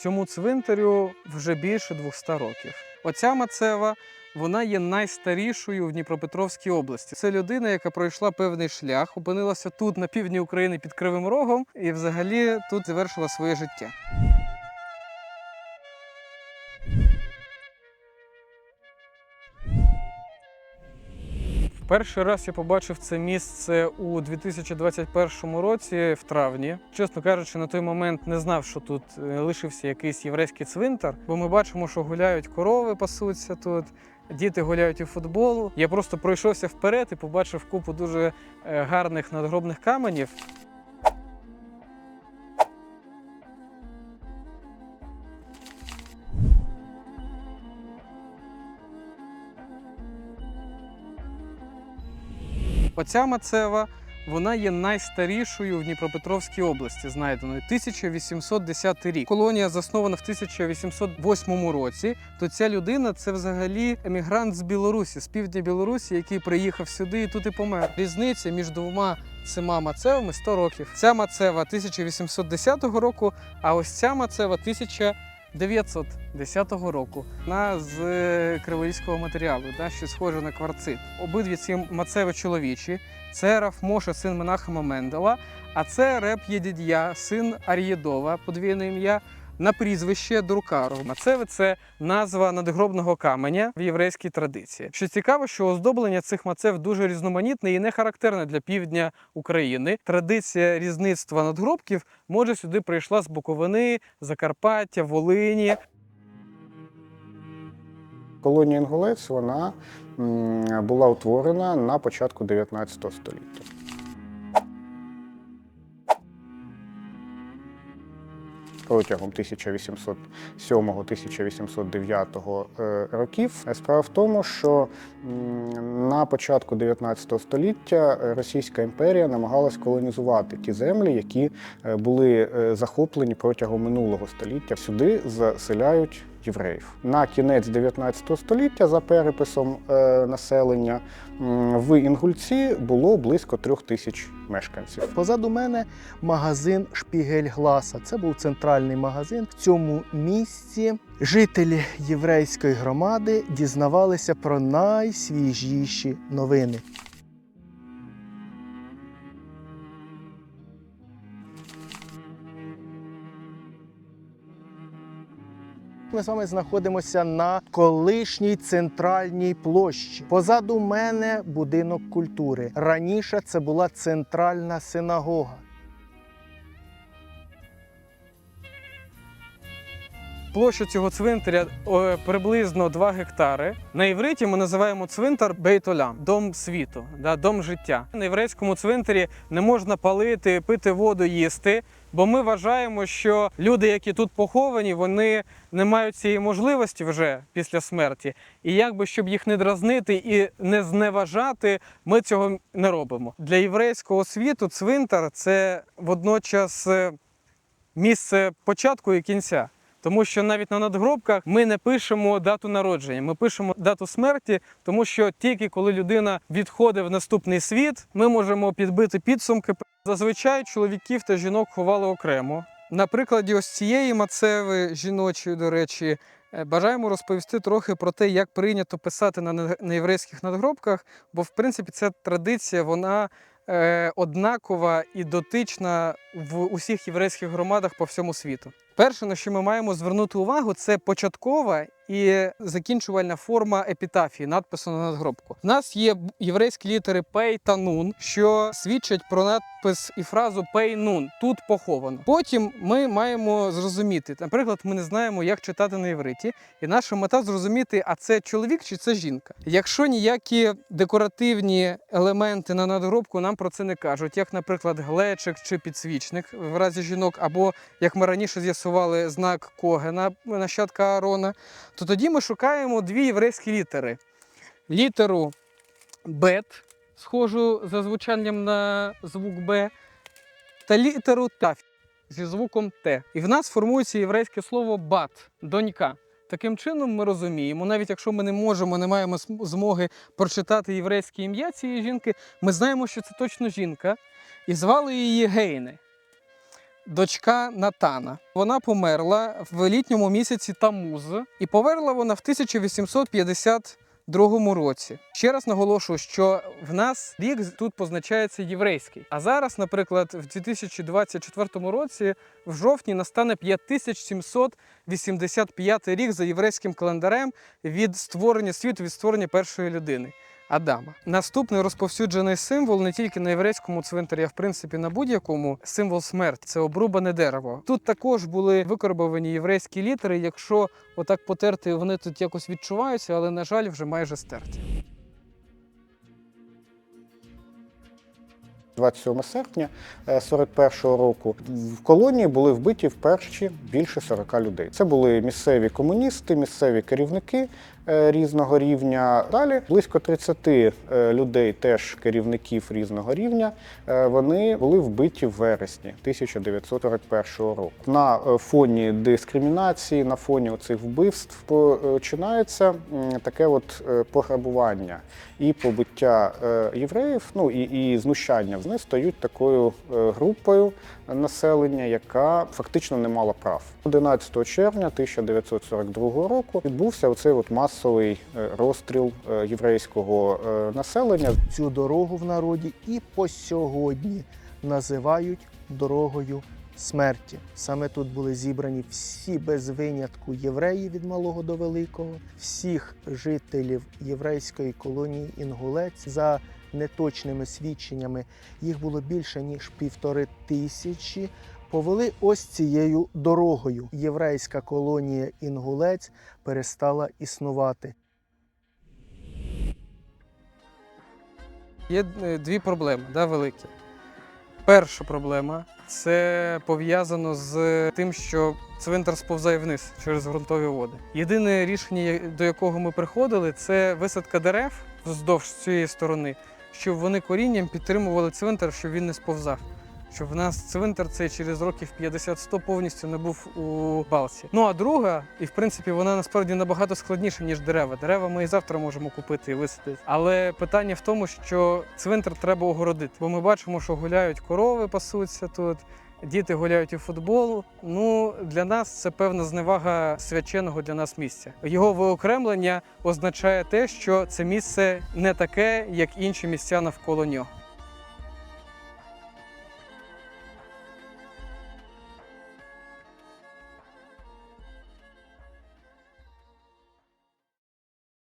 Цьому цвинтарю вже більше 200 років. Оця мацева вона є найстарішою в Дніпропетровській області. Це людина, яка пройшла певний шлях, опинилася тут, на півдні України під Кривим Рогом, і взагалі тут завершила своє життя. Перший раз я побачив це місце у 2021 році, в травні. Чесно кажучи, на той момент не знав, що тут е, лишився якийсь єврейський цвинтар, бо ми бачимо, що гуляють корови, пасуться тут. Діти гуляють у футбол. Я просто пройшовся вперед і побачив купу дуже е, гарних надгробних каменів. Оця мацева вона є найстарішою в Дніпропетровській області, знайденою 1810 рік. Колонія заснована в 1808 році. То ця людина це взагалі емігрант з Білорусі, з півдня Білорусі, який приїхав сюди і тут і помер. Різниця між двома цими мацевами 100 років. Ця мацева 1810 року, а ось ця мацева 1910 року. Вона з криволіського криворізького матеріалу, да, що схоже на кварцит. Обидві ці мацеви чоловічі. Це Раф Моша, син Менахема Мендела, а це Реп Єдід'я, син Ар'єдова, подвійне ім'я, на прізвище Друкаров. Мацеви це назва надгробного каменя в єврейській традиції. Що цікаво, що оздоблення цих мацев дуже різноманітне і не характерне для півдня України. Традиція різництва надгробків може сюди прийшла з Буковини, Закарпаття, Волині. Колонія Інгулець вона була утворена на початку 19 століття. Протягом 1807-1809 е, років справа в тому, що на початку 19 століття Російська імперія намагалась колонізувати ті землі, які е, були е, захоплені протягом минулого століття. Сюди заселяють євреїв. На кінець 19 століття, за переписом е, населення, в Інгульці було близько трьох тисяч мешканців. Позаду мене магазин Шпігель Гласа. Це був центральний магазин. В цьому місці жителі єврейської громади дізнавалися про найсвіжіші новини. Ми з вами знаходимося на колишній центральній площі. Позаду мене будинок культури. Раніше це була центральна синагога. Площа цього цвинтаря приблизно 2 гектари. На євриті ми називаємо цвинтар Бейтолям, дом світу, да, дом життя. На єврейському цвинтарі не можна палити, пити воду, їсти, бо ми вважаємо, що люди, які тут поховані, вони не мають цієї можливості вже після смерті. І якби щоб їх не дразнити і не зневажати, ми цього не робимо. Для єврейського світу цвинтар це водночас е, місце початку і кінця. Тому що навіть на надгробках ми не пишемо дату народження, ми пишемо дату смерті, тому що тільки коли людина відходить в наступний світ, ми можемо підбити підсумки. Зазвичай чоловіків та жінок ховали окремо. На прикладі ось цієї мацеви жіночої, до речі, е, бажаємо розповісти трохи про те, як прийнято писати на єврейських надгробках, бо в принципі ця традиція вона однакова і дотична в усіх єврейських громадах по всьому світу. Перше, на що ми маємо звернути увагу, це початкова і закінчувальна форма епітафії, надпису на надгробку. У нас є єврейські літери пей та нун, що свідчать про надпис і фразу пей нун тут поховано. Потім ми маємо зрозуміти, наприклад, ми не знаємо, як читати на євриті, і наша мета зрозуміти, а це чоловік чи це жінка. Якщо ніякі декоративні елементи на надгробку нам про це не кажуть, як, наприклад, глечик чи підсвічник в разі жінок, або як ми раніше з'ясували, знак Когена, нащадка Аарона, то тоді ми шукаємо дві єврейські літери: літеру бет, схожу за звучанням на звук Б, та літеру Т зі звуком Т. І в нас формується єврейське слово бат донька. Таким чином ми розуміємо, навіть якщо ми не можемо, не маємо змоги прочитати єврейське ім'я цієї жінки, ми знаємо, що це точно жінка, і звали її Гейне. Дочка Натана. Вона померла в літньому місяці Тамуз, і померла вона в 1852 році. Ще раз наголошую, що в нас рік тут позначається єврейський. А зараз, наприклад, в 2024 році, в жовтні настане 5785 рік за єврейським календарем від створення світу, від створення першої людини. Адама. Наступний розповсюджений символ не тільки на єврейському цвинтарі, а в принципі на будь-якому символ смерті це обрубане дерево. Тут також були викарбовані єврейські літери. Якщо отак потерти, вони тут якось відчуваються, але на жаль, вже майже стерті. 27 серпня 41-го року в колонії були вбиті вперше більше 40 людей. Це були місцеві комуністи, місцеві керівники е, різного рівня. Далі близько 30 е, людей, теж керівників різного рівня. е, Вони були вбиті в вересні 1941 року. На е, фоні дискримінації, на фоні цих вбивств починається таке от е, пограбування і побиття е, євреїв, ну і, і знущання. Вони стають такою е, групою населення, яка фактично не мала прав. 11 червня 1942 року відбувся оцей от масовий е, розстріл е, єврейського е, населення. Цю дорогу в народі і по сьогодні називають дорогою смерті. Саме тут були зібрані всі без винятку євреї від малого до великого, всіх жителів єврейської колонії Інгулець за неточними свідченнями. Їх було більше ніж півтори тисячі. Повели ось цією дорогою. Єврейська колонія Інгулець перестала існувати. Є е, дві проблеми да, великі. Перша проблема це пов'язано з тим, що цвинтар сповзає вниз через ґрунтові води. Єдине рішення, до якого ми приходили, це висадка дерев вздовж цієї сторони, щоб вони корінням підтримували цвинтар, щоб він не сповзав. Щоб в нас цвинтар цей через років 50-100 повністю не був у балці. Ну а друга, і в принципі вона насправді набагато складніша, ніж дерева. Дерева ми і завтра можемо купити і висадити. Але питання в тому, що цвинтар треба огородити. Бо ми бачимо, що гуляють корови, пасуться тут. Діти гуляють у футбол. Ну для нас це певна зневага свяченого для нас місця. Його виокремлення означає те, що це місце не таке, як інші місця навколо нього.